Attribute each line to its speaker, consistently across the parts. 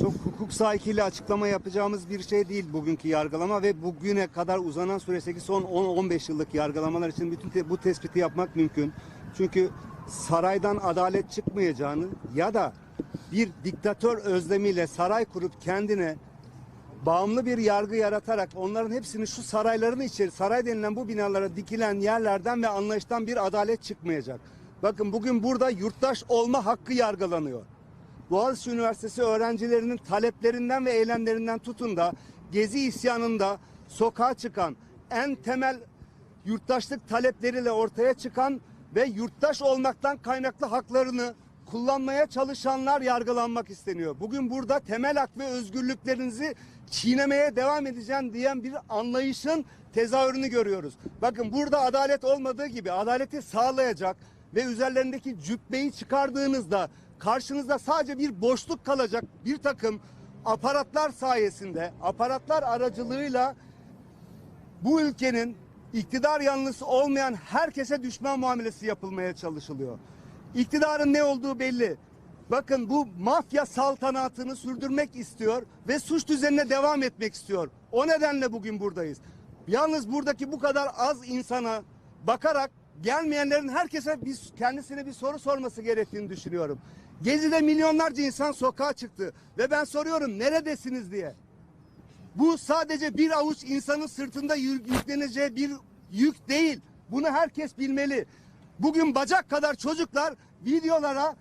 Speaker 1: çok hukuk sahikiyle açıklama yapacağımız bir şey değil bugünkü yargılama ve bugüne kadar uzanan süreçteki son 10-15 yıllık yargılamalar için bütün te- bu tespiti yapmak mümkün. Çünkü saraydan adalet çıkmayacağını ya da bir diktatör özlemiyle saray kurup kendine bağımlı bir yargı yaratarak onların hepsini şu sarayların içeri, saray denilen bu binalara dikilen yerlerden ve anlayıştan bir adalet çıkmayacak. Bakın bugün burada yurttaş olma hakkı yargılanıyor. Boğaziçi Üniversitesi öğrencilerinin taleplerinden ve eylemlerinden tutun da Gezi isyanında sokağa çıkan en temel yurttaşlık talepleriyle ortaya çıkan ve yurttaş olmaktan kaynaklı haklarını kullanmaya çalışanlar yargılanmak isteniyor. Bugün burada temel hak ve özgürlüklerinizi çiğnemeye devam edeceğim diyen bir anlayışın tezahürünü görüyoruz. Bakın burada adalet olmadığı gibi adaleti sağlayacak ve üzerlerindeki cübbeyi çıkardığınızda karşınızda sadece bir boşluk kalacak bir takım aparatlar sayesinde, aparatlar aracılığıyla bu ülkenin iktidar yanlısı olmayan herkese düşman muamelesi yapılmaya çalışılıyor. İktidarın ne olduğu belli. Bakın bu mafya saltanatını sürdürmek istiyor ve suç düzenine devam etmek istiyor. O nedenle bugün buradayız. Yalnız buradaki bu kadar az insana bakarak gelmeyenlerin herkese bir, kendisine bir soru sorması gerektiğini düşünüyorum. Gezi'de milyonlarca insan sokağa çıktı ve ben soruyorum neredesiniz diye. Bu sadece bir avuç insanın sırtında yük- yükleneceği bir yük değil. Bunu herkes bilmeli. Bugün bacak kadar çocuklar videolara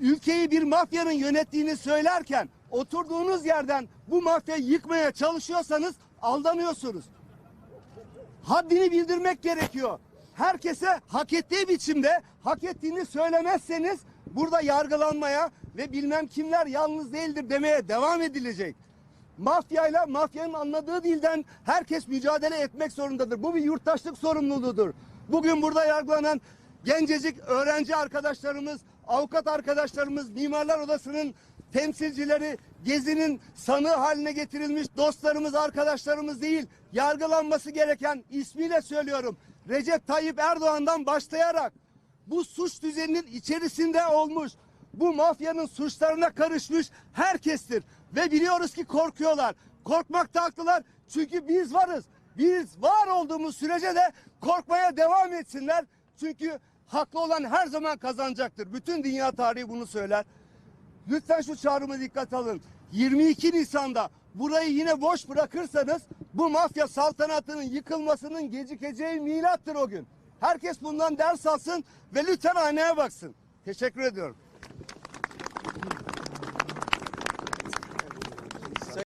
Speaker 1: ülkeyi bir mafyanın yönettiğini söylerken oturduğunuz yerden bu mafyayı yıkmaya çalışıyorsanız aldanıyorsunuz. Haddini bildirmek gerekiyor. Herkese hak ettiği biçimde hak ettiğini söylemezseniz burada yargılanmaya ve bilmem kimler yalnız değildir demeye devam edilecek. Mafyayla mafyanın anladığı dilden herkes mücadele etmek zorundadır. Bu bir yurttaşlık sorumluluğudur. Bugün burada yargılanan gencecik öğrenci arkadaşlarımız, avukat arkadaşlarımız, Mimarlar Odası'nın temsilcileri, Gezi'nin sanığı haline getirilmiş dostlarımız, arkadaşlarımız değil, yargılanması gereken ismiyle söylüyorum. Recep Tayyip Erdoğan'dan başlayarak bu suç düzeninin içerisinde olmuş, bu mafyanın suçlarına karışmış herkestir. Ve biliyoruz ki korkuyorlar. Korkmakta haklılar çünkü biz varız. Biz var olduğumuz sürece de korkmaya devam etsinler. Çünkü haklı olan her zaman kazanacaktır. Bütün dünya tarihi bunu söyler. Lütfen şu çağrıma dikkat alın. 22 Nisan'da burayı yine boş bırakırsanız bu mafya saltanatının yıkılmasının gecikeceği milattır o gün. Herkes bundan ders alsın ve lütfen aynaya baksın. Teşekkür ediyorum.